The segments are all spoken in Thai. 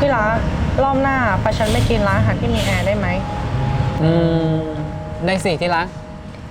ที่รักรอบหน้าไปฉันไปกินร้านอาหารที่มีแอร์ได้ไหม อืมได้สิที่รัก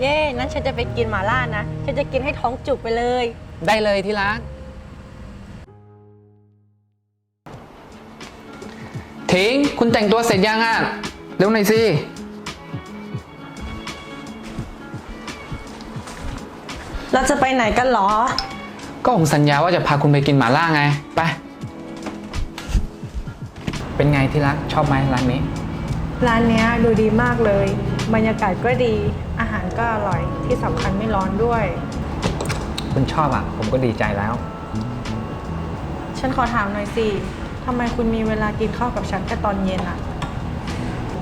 เย่นั้นฉันจะไปกินหมาล่านะ ฉันจะกินให้ท้องจุกไปเลย ได้เลยที่รัก ทิ้งคุณแต่งตัวเสร็จยังอะ เร็วหน่อยสิ เราจะไปไหนกันเหรอ ก็ผมสัญญาว่าจะพาคุณไปกินหมาล่าไง ไป เป็นไงที่รักชอบไหมร้านนี้ ร้านเนี้ยดูดีมากเลย บรรยากาศก็ดี อาหารก็อร่อย ที่สำคัญไม่ร้อนด้วย คุณชอบอะ ผมก็ดีใจแล้ว ฉันขอถามหน่อยสิทำไมคุณมีเวลากินข้าวกับฉันแค่ตอนเย็นอะ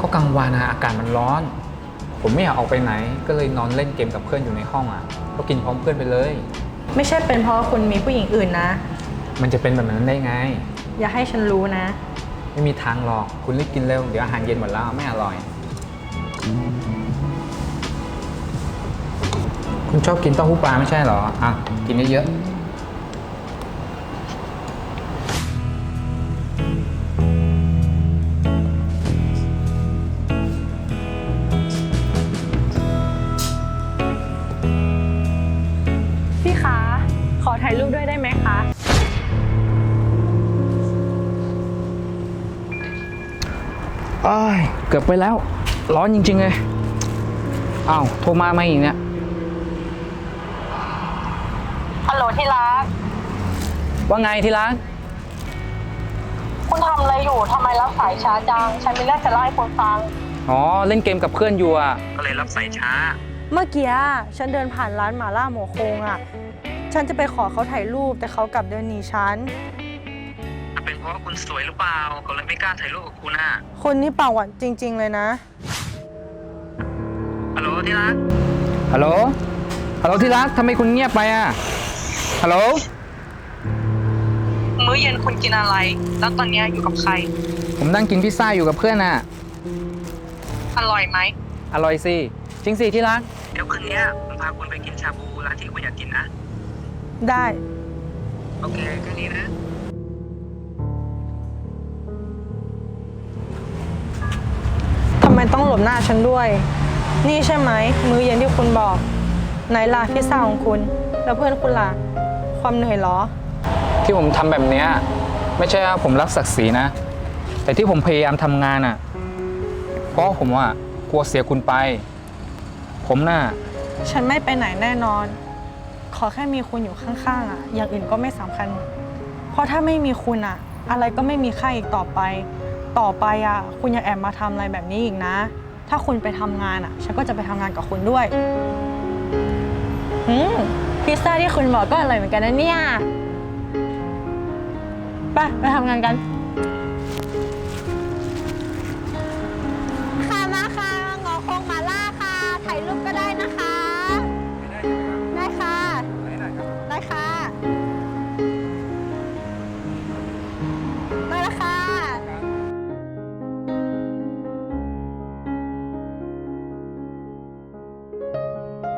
ก็กลางวันอะอากาศมันร้อน ผมไม่อยากออกไปไหน ก็เลยนอนเล่นเกมกับเพื่อนอยู่ในห้องอะ ก็กินพร้อมเพื่อนไปเลย ไม่ใช่เป็นเพราะว่าคุณมีผู้หญิงอื่นนะ มันจะเป็นแบบนั้นได้ไง อย่าให้ฉันรู้นะ ไม่มีทางหรอก คุณรีบกินเร็ว เดี๋ยวอาหารเย็นหมดแล้วไม่อร่อย คุณชอบกินเต้าหู้ปลาไม่ใช่เหรอ อะ กินเยอะ อ้ายเกือบไปแล้ว ร้อนจริง ๆ เลยอ้าวโทรมาไหมอีกเนี่ยฮัลโหลที่รัก ว่าไงที่รัก คุณทำอะไรอยู่ทำไมรับสายช้าจัง ฉันมีเรื่องจะเล่าให้คุณฟัง อ๋อ เล่นเกมกับเพื่อนอยู่อะ ก็เลยรับสายช้า เมื่อกี้อะฉันเดินผ่านร้านหมาล่าหมูโคงอะ ฉันจะไปขอเขาถ่ายรูปแต่เขากลับเดินหนีฉัน เป็นเพราะว่าคุณสวยหรือเปล่าเขาเลยไม่กล้าถ่ายรูปกับคุณอะคนนี้ปากหวานจริง ๆ เลยนะ ฮัลโหลที่รักฮัลโหล ฮัลโหลที่รักทำไมคุณเงียบไปอะ ฮัลโหล มื้อเย็นคุณกินอะไร แล้วตอนนี้อยู่กับใคร ผมนั่งกินพิซซ่าอยู่กับเพื่อนน่ะ อร่อยไหม อร่อยสิ จริงสิที่รัก เดี๋ยวคืนนี้ผมพาคุณไปกินชาบูร้านที่คุณอยากกินนะ ได้ โอเคแค่นี้นะ บหน้าฉันด้วย นี่ใช่ไหม มื้อเย็นที่คุณบอกไหนล่ะพิซซ่าของคุณ แล้วเพื่อนคุณล่ะ ความเหนื่อยเหรอ ที่ผมทำแบบเนี้ยไม่ใช่ว่าผมรักศักดิ์ศรีนะ แต่ที่ผมพยายามทำงานอะ เพราะผมอะกลัวเสียคุณไป ผมน่ะฉันไม่ไปไหนแน่นอน ขอแค่มีคุณอยู่ข้างๆอะ อย่างอื่นก็ไม่สำคัญ เพราะถ้าไม่มีคุณอะ อะไรก็ไม่มีค่าอีกต่อไป ต่อไปอะ คุณอย่าแอบมาทำอะไรแบบนี้อีกนะ ถ้าคุณไปทำงานอะ ฉันก็จะไปทำงานกับคุณด้วยอืมพิซซ่าที่คุณบอกก็อร่อยเหมือนกันนะเนี่ย ไปไปทำงานกัน